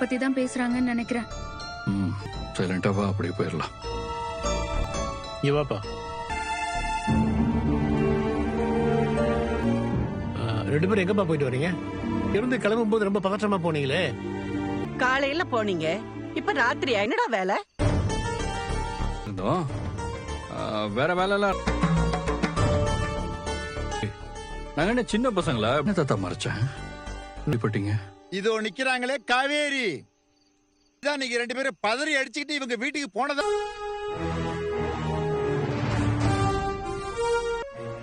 பத்தி தான் பேசுறாங்கன்னு நினைக்கிறேன். ம் சைலண்டா வா அப்படியே போயிடலாம். இங்க வாப்பா. ரெண்டு பேரும் எங்கப்பா போயிட்டு வரீங்க? இருந்து கிளம்பும் போது ரொம்ப பதற்றமா போனீங்களே. காலையில போனீங்க. இப்ப ராத்திரியா? என்னடா வேலை? இருந்தோம் ஆ, வேற வேலைலாம் நாங்க என்ன சின்ன பசங்களா? என்ன தாத்தா மறைச்சேன்? இப்படிப்பட்டீங்க? இதோ நிக்கிறாங்களே காவேரி. இதான் நீங்க ரெண்டு பேரும் பதறி அடிச்சுக்கிட்டு இவங்க வீட்டுக்கு போனதா?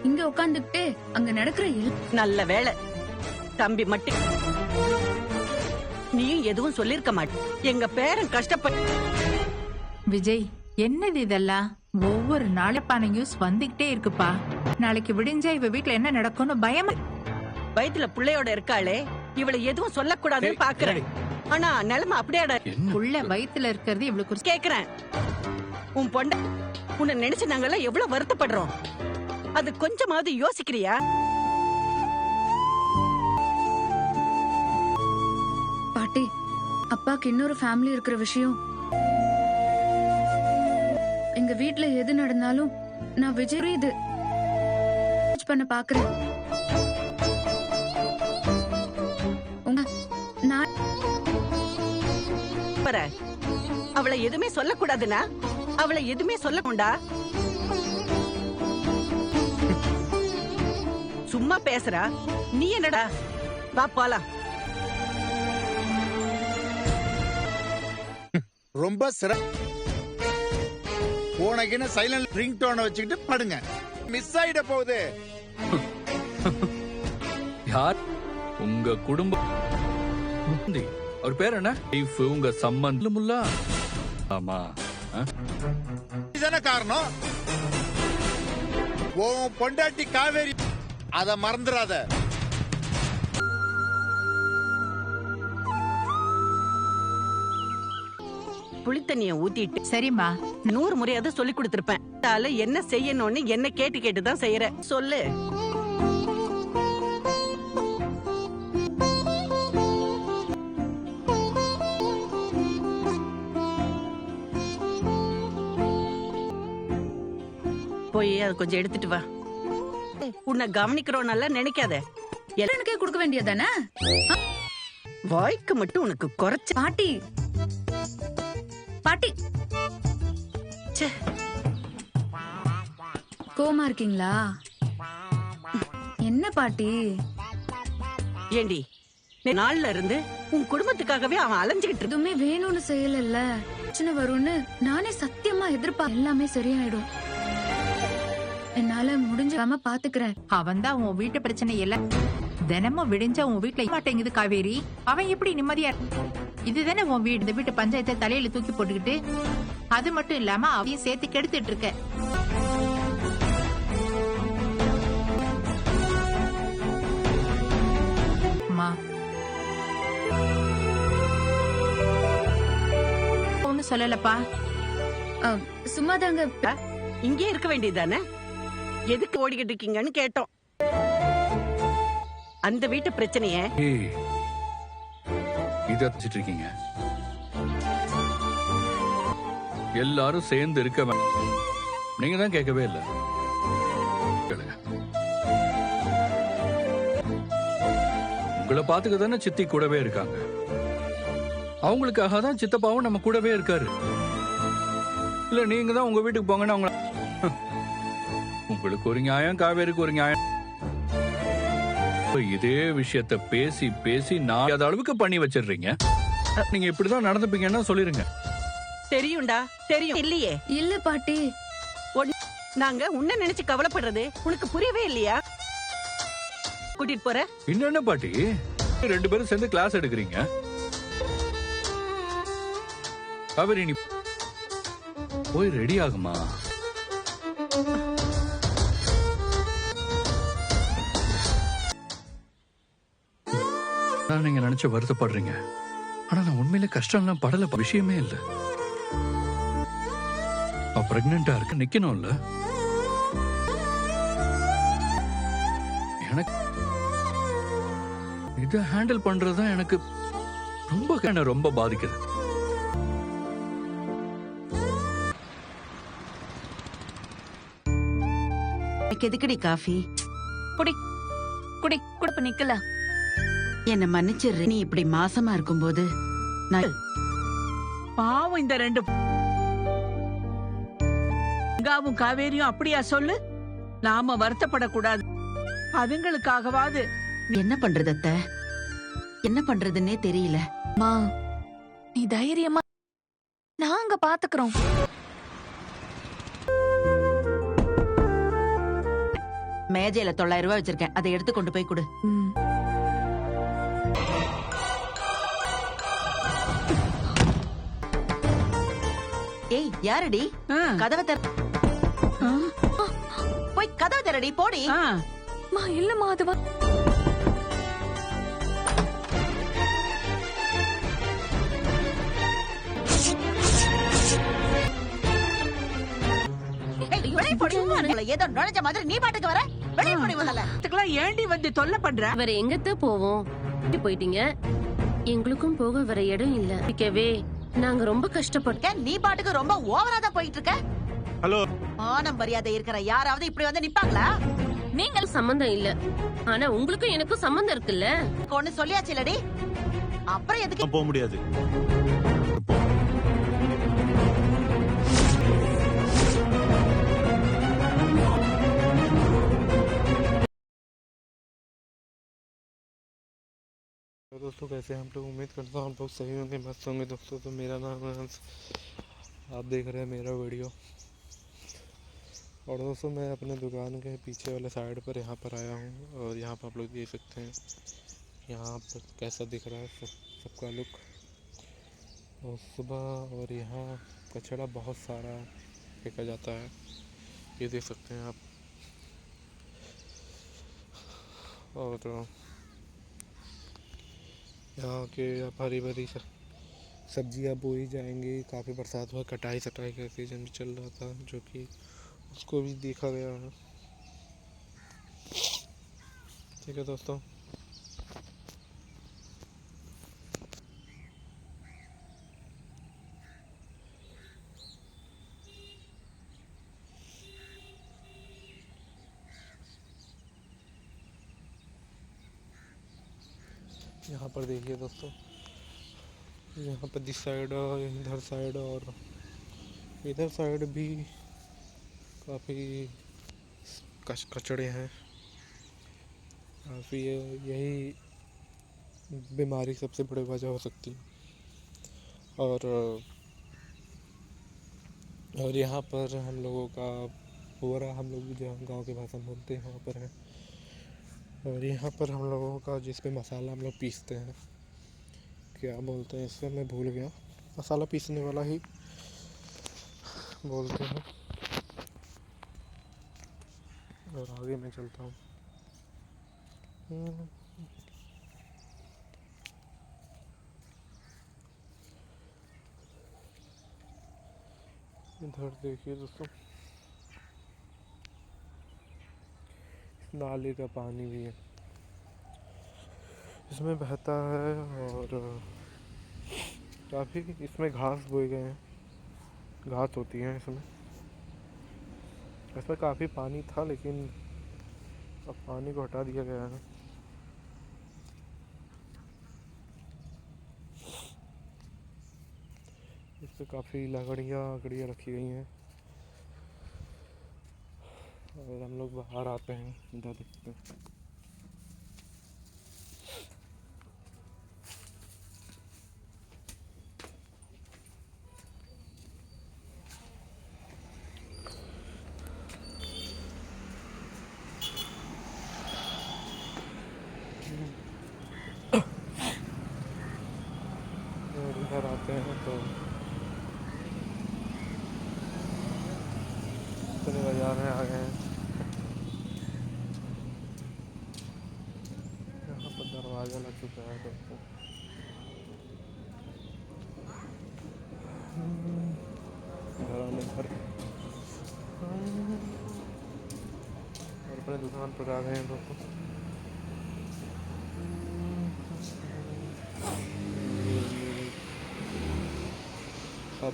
இங்க உட்காந்துக்கிட்டு அங்க நடக்கிற நல்ல வேலை தம்பி மட்டும் நீயும் எதுவும் சொல்லிருக்க மாட்ட எங்க பேரன் கஷ்டப்பட்டு விஜய் என்னது இதெல்லாம்? ஒவ்வொரு நாளைப்பான நியூஸ் வந்துகிட்டே இருக்குப்பா. நாளைக்கு விடிஞ்சா இவ வீட்ல என்ன நடக்கும்னு பயமா வயித்துல பிள்ளையோட இருக்காளே. இவளை எதுவும் சொல்லக்கூடாதுன்னு பாக்குறேன். ஆனா நிலைமை அப்படியாடா. உள்ள வயித்துல இருக்கிறது இவளுக்கு கேக்குறேன். உன் பொண்ட உன்னை நினைச்சு நாங்கெல்லாம் எவ்வளவு வருத்தப்படுறோம். அது கொஞ்சமாவது யோசிக்கிறியா? பாட்டி அப்பாக்கு இன்னொரு ஃபேமிலி இருக்கிற விஷயம். எங்க வீட்ல எது நடந்தாலும் நான் விஜய் இது பண்ண பாக்குறேன். பார அவளை எதுவுமே சொல்லக்கூடாதுன்னா அவளை எதுவுமே சொல்லக்கூடா சும்மா பேசுறா. நீ என்னடா? வா போலாம். ரொம்ப சிற போனக்கின்னு சைலண்ட் ரிங் டோனை வச்சுக்கிட்டு படுங்க. மிஸ் ஆயிட போகுது. யார்? உங்க குடும்பம். அவர் பேர் என்ன? Wife, உங்க சம்பந்தம் முல்லா. ஆமா. ஆ? இதுதானே காரணம்? உன் பொண்டாட்டி காவேரி. அத மறந்துடாத புளித்தண்ணிய ஊத்திட்டு சரிம்மா. நூறு முறையாவது சொல்லி கொடுத்திருப்பேன். தால என்ன செய்யணும்னு என்ன கேட்டு கேட்டு தான் செய்யற. சொல்லு. போய் அது கொஞ்சம் எடுத்துட்டு வா. உன்னை கவனிக்கிறோம் நல்லா நினைக்காத. எனக்கே கொடுக்க வேண்டியதானே வாய்க்கு மட்டும் உனக்கு குறைச்ச பாட்டி. பாட்டி. கோமா இருக்கீங்களா? என்ன பாட்டி? ஏண்டி நாள்ல இருந்து உன் குடும்பத்துக்காகவே அவன் அலைஞ்சுகிட்டு எதுவுமே வேணும்னு செய்யல பிரச்சனை வரும்னு நானே சத்தியமா எதிர்ப்பா எல்லாமே சரியாயிடும். என்னால முடிஞ்சாம பாத்துக்கிறேன். அவன் தான் உன் வீட்டு பிரச்சனை எல்லாம் தினமும் விடிஞ்சா உன் வீட்ல மாட்டேங்குது காவேரி. அவன் எப்படி நிம்மதியா இருக்க- இதுதானே உன் வீடு. இந்த வீட்டு பஞ்சாயத்தை தலையில தூக்கி போட்டுக்கிட்டு அது மட்டும் இல்லாம அவையும் சேர்த்து கெடுத்துட்டு இருக்க. அம்மா ஒன்னும் சொல்லலப்பா. சும்மாதாங்க. இங்கே இருக்க வேண்டியதுதானே? எதுக்கு ஓடிக்கிட்டு இருக்கீங்கன்னு கேட்டோம். அந்த வீட்டு பிரச்சனைய ஏய் இருக்கீங்க. எல்லாரும் சேர்ந்து இருக்க நீங்க தான் கேட்கவே இல்ல. உங்களை பாத்துக்க தானே சித்தி கூடவே இருக்காங்க. அவங்களுக்காக தான் சித்தப்பாவும் நம்ம கூடவே இருக்காரு. இல்ல நீங்க தான் உங்க வீட்டுக்கு போங்கன்னு அவங்க உங்களுக்கு ஒரு நியாயம் காவேரிக்கு ஒரு நியாயம். இதே விஷயத்த பேசி பேசி நான் அது அளவுக்கு பண்ணி வச்சிடுறீங்க? நீங்க இப்படிதான் நடந்துப்பீங்கன்னா சொல்லிருங்க. தெரியும்டா தெரியும். இல்லையே. இல்ல பாட்டி. நாங்க உன்ன நினைச்சு கவலைப்படுறது உனக்கு புரியவே இல்லையா? கூட்டிட்டு போற. என்னென்ன பாட்டி? ரெண்டு பேரும் சேர்ந்து கிளாஸ் எடுக்கிறீங்க. காவேரி நீ போய் ரெடி ஆகுமா? நான் நீங்க நினைச்சு வருத்தப்படுறீங்க. ஆனா நான் உண்மையில கஷ்டம்லாம் படல. விஷயமே இல்ல. பிரெக்னெண்டா இருக்கு நிக்கணும்ல. எனக்கு இதை ஹேண்டில் பண்றதுதான் எனக்கு ரொம்ப என்ன ரொம்ப பாதிக்குது. எதுக்குடி காஃபி? குடி. குடி. குடப்ப நிக்கல. என்ன மன்னிச்சிடுற நீ இப்படி மாசமா இருக்கும்போது நான் பாவம் இந்த ரெண்டு கங்காவும் காவேரியும் அப்படியா சொல்லு? நாம வருத்தப்படக்கூடாது. அதுங்களுக்காகவாது. என்ன பண்றது அத்தை? என்ன பண்றதுன்னே தெரியல. மா நீ தைரியமா நாங்க பாத்துக்கிறோம். மேஜையில தொள்ளாயிரம் ரூபாய் வச்சிருக்கேன். அதை எடுத்து கொண்டு போய் கொடு. யாரடி? கதவை தர போய் கதவை தரடி போடி. மா இல்லம்மா அது ஏதோ நுழைஞ்ச மாதிரி நீ பாட்டுக்கு வர. வெளிய போடி முதல்ல. இதுக்கெல்லாம் ஏண்டி வந்து தொல்லை பண்ற? வேற எங்கத்த போவோம்? போயிட்டீங்க. எங்களுக்கும் போக வேற இடம் இல்ல. இருக்கவே நாங்க ரொம்ப கஷ்டப்பட்டோம் ஏன் நீ பாட்டுக்கு ரொம்ப ஓவரா தான் போயிட்டு இருக்க ஹலோ. மானம் மரியாதை இருக்கிற யாராவது இப்படி வந்து நிப்பாங்களா? நீங்கள் சம்பந்தம் இல்ல. ஆனா உங்களுக்கும் எனக்கும் சம்பந்தம் இருக்குல்ல? ஒண்ணு சொல்லியாச்சு இல்லடி? அப்புறம் எதுக்கு போக முடியாது. दोस्तों, कैसे हम लोग? उम्मीद करता हूँ आप लोग सही होंगे, मस्त होंगे दोस्तों। तो मेरा नाम है हंस। आप देख रहे हैं मेरा वीडियो। और दोस्तों, मैं अपने दुकान के पीछे वाले साइड पर यहाँ पर आया हूँ और यहाँ पर आप लोग देख सकते हैं। यहाँ पर कैसा दिख रहा है सब, सबका लुक। और सुबह और यहाँ कचरा बहुत सारा फेंका जाता है। ये देख सकते हैं आप। और यहाँ के आप हरी भरी सब्ज़ियाँ बोई जाएँगी। काफ़ी बरसात हुआ, कटाई सटाई का सीज़न भी चल रहा था, जो कि उसको भी देखा गया है। ठीक है दोस्तों यहाँ पर देखिए दोस्तों, यहाँ पर दिस साइड इधर साइड और इधर साइड भी काफ़ी कच, कचड़े हैं। काफ़ी यही बीमारी सबसे बड़ी वजह हो सकती है। और और यहाँ पर हम लोगों का पूरा, हम लोग भी जहाँ गाँव की भाषा में बोलते हैं, वहाँ पर है। और यहाँ पर हम लोगों का जिस पे मसाला हम लोग पीसते हैं, क्या बोलते हैं इससे मैं भूल गया। मसाला पीसने वाला ही बोलते हैं। और आगे मैं चलता हूँ। इधर देखिए दोस्तों। नाले का पानी भी है। इसमें बहता है और काफ़ी इसमें घास बोए गए हैं। घास होती है इसमें। इसमें काफ़ी पानी था लेकिन अब पानी को हटा दिया गया है। इस पे काफ़ी लकड़ियाँ लकड़ियाँ रखी गई हैं। और हम लोग बाहर आते हैं इधर देखते हैं। और अपने दुकान पर आ गए हैं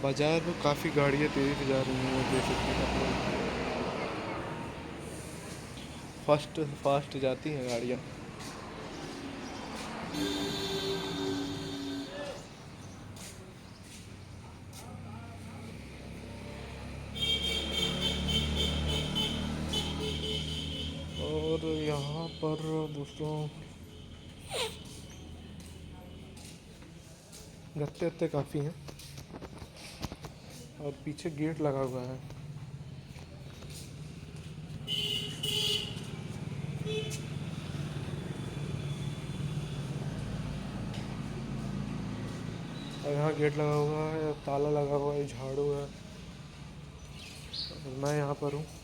बाज़ार में काफ़ी गाड़ियाँ तेज़ी से जा रही हैं देख सकते हैं आप लोग फास्ट फास्ट जाती हैं गाड़ियाँ। पर, दोस्तों। गत्ते वत्ते काफ़ी हैं। और पीछे गेट लगा हुआ है। और यहाँ गेट लगा हुआ है, ताला लगा हुआ है, झाड़ू है। मैं यहाँ पर हूँ।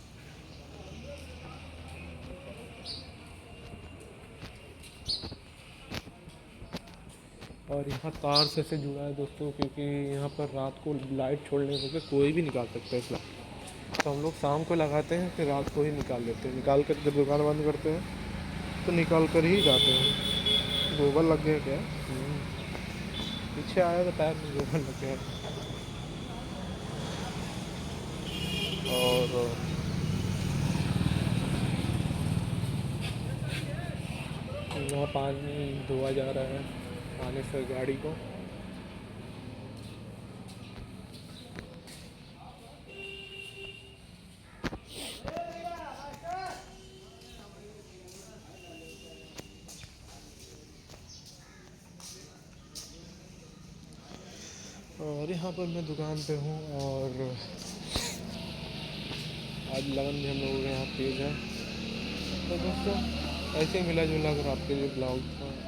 और यहाँ तार से से जुड़ा है दोस्तों, क्योंकि यहाँ पर रात को लाइट छोड़ने से कोई भी निकाल सकता है इस तो हम लोग शाम को लगाते हैं, फिर रात को ही निकाल लेते हैं। निकाल कर जब दुकान बंद करते हैं तो निकाल कर ही जाते हैं। गोबर लग गया क्या? हम्म। पीछे आया तो पैर में गोबर लग गया। और, यहाँ पानी धोआ जा रहा है। आने से गाड़ी को। और यहाँ पर मैं दुकान पे हूँ और आज लगन भी हम लोगों यहाँ तेज़ है। तो दोस्तों ऐसे मिला जुला अगर आपके लिए ब्लॉग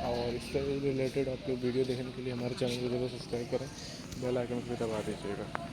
और इससे रिलेटेड आपके वीडियो देखने के लिए हमारे चैनल को ज़रूर सब्सक्राइब करें। बेल आइकन भी दबा दीजिएगा।